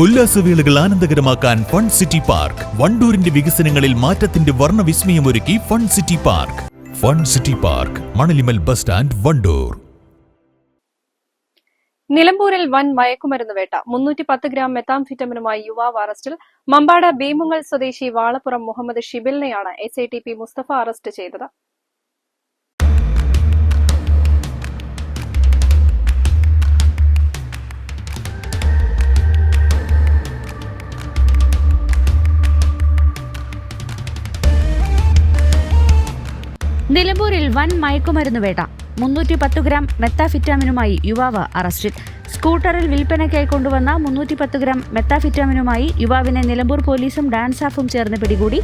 ഉല്ലാസവേളകൾ ആനന്ദകരമാക്കാൻ fun city park. വണ്ടൂരിന്റെ വികസനങ്ങളിൽ മാറ്റത്തിന്റെ വർണവിസ്മയമൊരുക്കി fun city park. Fun city park Manalimal bus stand Wandoor. നിലമ്പൂരിൽ വൻ മയക്കുമരുന്ന് വേട്ട. മുന്നൂറ്റി പത്ത് ഗ്രാം മെത്താംഫിറ്റമിനുമായി യുവാവ് അറസ്റ്റിൽ. മമ്പാട് ബീമുങ്ങൽ സ്വദേശി Valappuram Muhammad ഷിബിലിനെയാണ് S I T P Musthafa arrest ചെയ്തത്. നിലമ്പൂരിൽ വൻ മയക്കുമരുന്ന് വേട്ട. മുന്നൂറ്റി പത്ത് ഗ്രാം മെത്താഫിറ്റാമിനുമായി യുവാവ് അറസ്റ്റിൽ. സ്കൂട്ടറിൽ വിൽപ്പനയ്ക്കായി കൊണ്ടുവന്ന മുന്നൂറ്റി പത്ത് ഗ്രാം മെത്താഫിറ്റാമിനുമായി യുവാവിനെ നിലമ്പൂർ പോലീസും ഡാൻസ് ആഫും ചേർന്ന് പിടികൂടി.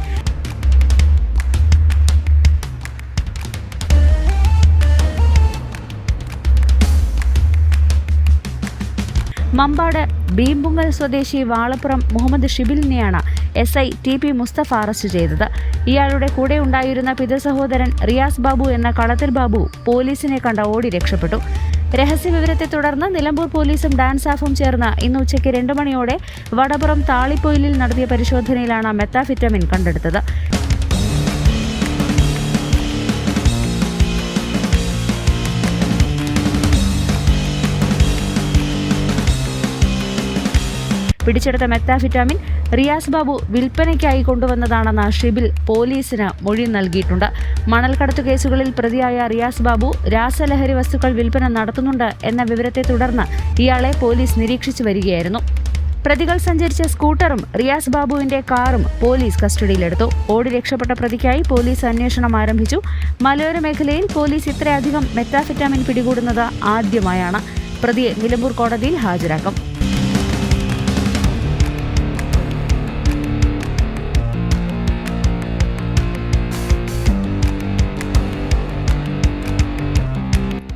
മമ്പാട് ബീമ്പുങ്ങൽ സ്വദേശി Valappuram Muhammad ഷിബിലിനെയാണ് S I T P Musthafa arrest ചെയ്തത്. ഇയാളുടെ കൂടെ ഉണ്ടായിരുന്ന പിതൃസഹോദരൻ റിയാസ് ബാബു എന്ന കളത്തിൽ ബാബു പോലീസിനെ കണ്ട ഓടി രക്ഷപ്പെട്ടു. രഹസ്യവിവരത്തെ തുടർന്ന് നിലമ്പൂർ പോലീസും ഡാൻസ് ആഫും ചേർന്ന് ഇന്ന് ഉച്ചയ്ക്ക് രണ്ടു മണിയോടെ വടപുറം താളിപ്പൊയിലിൽ നടത്തിയ പരിശോധനയിലാണ് മെത്താഫിറ്റമിൻ കണ്ടെടുത്തത്. പിടിച്ചെടുത്ത മെത്താഫിറ്റാമിൻ റിയാസ് ബാബു വിൽപ്പനയ്ക്കായി കൊണ്ടുവന്നതാണെന്ന ഷിബിൽ പോലീസിന് മൊഴി നൽകിയിട്ടുണ്ട്. മണൽക്കടത്തു കേസുകളിൽ പ്രതിയായ റിയാസ് ബാബു രാസലഹരി വസ്തുക്കൾ വിൽപ്പന നടത്തുന്നുണ്ട് എന്ന വിവരത്തെ തുടർന്ന് ഇയാളെ പോലീസ് നിരീക്ഷിച്ചു വരികയായിരുന്നു. പ്രതികൾ സഞ്ചരിച്ച സ്കൂട്ടറും റിയാസ് ബാബുവിന്റെ കാറും പോലീസ് കസ്റ്റഡിയിലെടുത്തു. ഓടി രക്ഷപ്പെട്ട പ്രതിക്കായി പോലീസ് അന്വേഷണം ആരംഭിച്ചു. മലയോര മേഖലയിൽ പോലീസ് ഇത്രയധികം മെത്താഫിറ്റാമിൻ പിടികൂടുന്നത് ആദ്യമായാണ്. പ്രതിയെ നിലമ്പൂർ കോടതിയിൽ ഹാജരാക്കും.